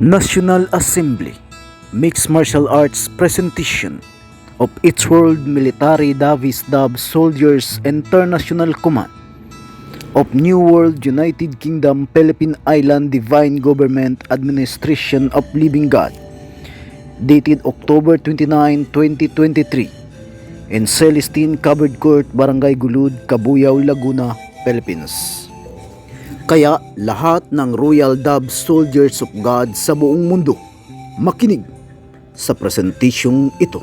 National Assembly Mixed Martial Arts Presentation of its World Military Davis Dub Soldiers International Command of New World United Kingdom Philippine Island Divine Government Administration of Living God dated October 29, 2023 in Celestine Covered Court, Barangay Gulud, Cabuyao, Laguna, Philippines. Kaya lahat ng Royal Dove Soldiers of God sa buong mundo makinig sa presentasyong ito.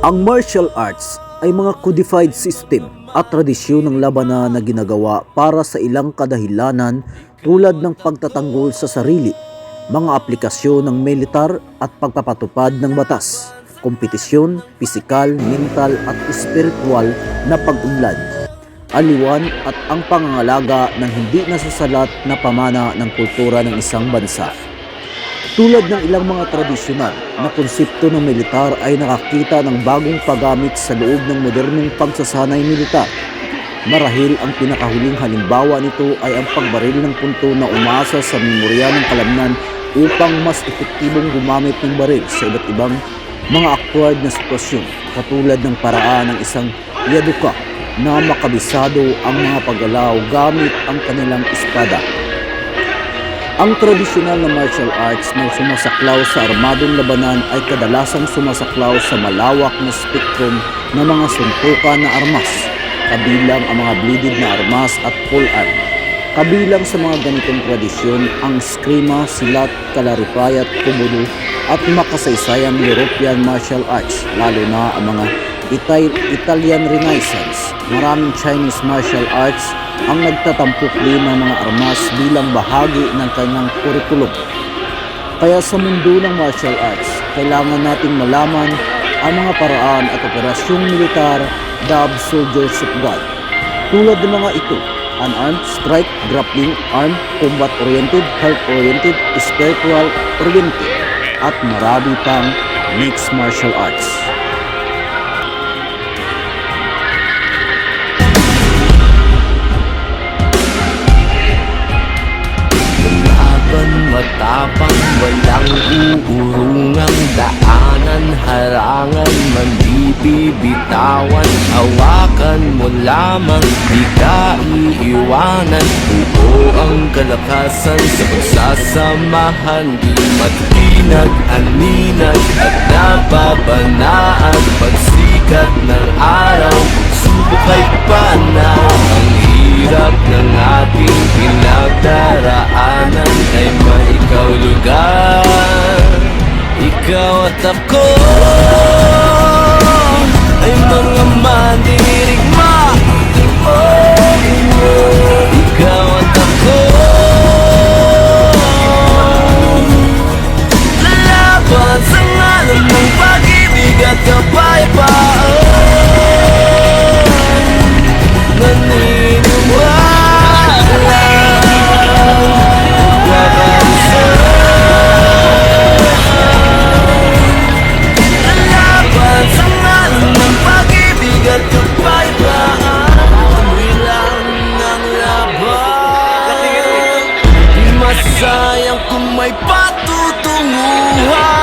Ang martial arts ay mga codified system at tradisyon ng labanan na ginagawa para sa ilang kadahilanan tulad ng pagtatanggol sa sarili, mga aplikasyon ng militar at pagpapatupad ng batas, kompetisyon, pisikal, mental at spiritual na pag-unlad aliwan at ang pangangalaga ng hindi nasasalat na pamana ng kultura ng isang bansa. Tulad ng ilang mga tradisyonal na konsepto ng militar ay nakakita ng bagong paggamit sa loob ng modernong pagsasanay militar. Marahil ang pinakahuling halimbawa nito ay ang pagbaril ng punto na umasa sa memorya ng kalamnan upang mas epektibong gumamit ng baril sa iba't ibang mga aktward na sitwasyon katulad ng paraan ng isang yaduka na makabisado ang mga paggalaw gamit ang kanilang espada. Ang tradisyonal na martial arts na sumasaklaw sa armadong labanan ay kadalasang sumasaklaw sa malawak na spektrum ng mga suntukan na armas, kabilang ang mga bladed na armas at pole-arm. Kabilang sa mga ganitong tradisyon ang skrima, silat, kalaripay at kubudo at makasaysayang European martial arts, lalo na ang mga Itay- Italian Renaissance, maraming Chinese martial arts ang nagtatampok din ng mga armas bilang bahagi ng kanyang kurikulum. Kaya sa mundo ng martial arts, kailangan nating malaman ang mga paraan at operasyong militar dubbed Soldiers of God. Tulad ng mga ito, unarmed, strike, grappling, armed, combat-oriented, health-oriented, spiritual-oriented, at marami pang mixed martial arts. Matapang walang uurungang daanan Harangan man di bibitawan Hawakan mo lamang di ka iiwanan. Buo ang kalakasan sa pagsasamahan Di matinag, aninag at nababanaan ay may Sayang kung may patutunguhan.